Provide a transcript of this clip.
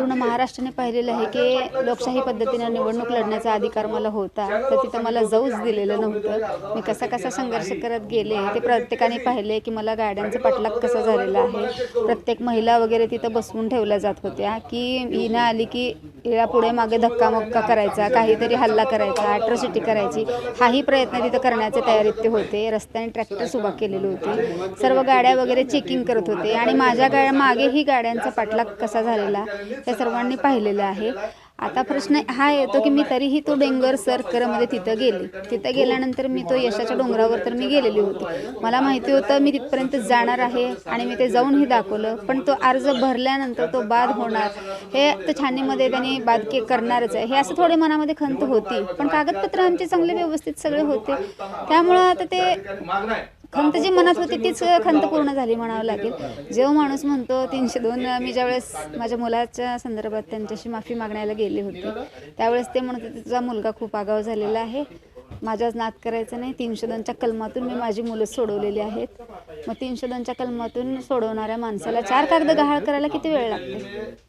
पूर्ण महाराष्ट्राने पाहिलेलं आहे की लोकशाही पद्धतीनं निवडणूक लढण्याचा अधिकार मला होता. तर तिथं मला जाऊच दिलेलं नव्हतं. मी कसा कसा संघर्ष करत गेले ते प्रत्येकाने पाहिले की मला गाड्यांचा पाठलाग कसा झालेला आहे. प्रत्येक महिला वगैरे तिथं बसवून ठेवल्या जात होत्या की हिनं आली की हिला पुढे मागे धक्कामक्का करायचा काहीतरी हल्ला करायचा अॅट्रॉसिटी करायची. हाही प्रयत्न तिथं करण्याच्या तयारीत ते होते. रस्त्याने ट्रॅक्टर्स उभा केलेले होते. सर्व गाड्या वगैरे चेकिंग करत होते आणि माझ्या गाड्या मागेही गाड्यांचा पाठलाग कसा झालेला हे सर्वांनी पाहिलेलं आहे. आता प्रश्न हा येतो की मी तरीही तो डोंगर सर करमध्ये तिथं गेले. तिथं गेल्यानंतर मी तो यशाच्या डोंगरावर तर मी गेलेली होती. मला माहिती होतं मी तिथपर्यंत जाणार आहे आणि मी ते जाऊनही दाखवलं. पण तो अर्ज भरल्यानंतर तो बाद होणार. हे तर छानीमध्ये त्यांनी बाद के करणारच आहे. हे असं थोडे मनामध्ये खंत होती. पण कागदपत्र आमचे चांगले व्यवस्थित सगळे होते. त्यामुळं आता ते खंत जी मनात होती तीच खंत पूर्ण झाली म्हणावं लागेल. जेव्हा माणूस म्हणतो तीनशे दोन मी ज्यावेळेस माझ्या मुलाच्या संदर्भात त्यांच्याशी माफी मागण्याला गेले होते त्यावेळेस ते म्हणत होते तुझा मुलगा खूप आगाव झालेला आहे. माझ्याच नाद करायचं नाही. तीनशे दोनच्या कलमातून मी माझी मुलं सोडवलेली आहेत. मग तीनशे दोनच्या कलमातून सोडवणाऱ्या माणसाला चार कागद गहाळ करायला किती वेळ लागते?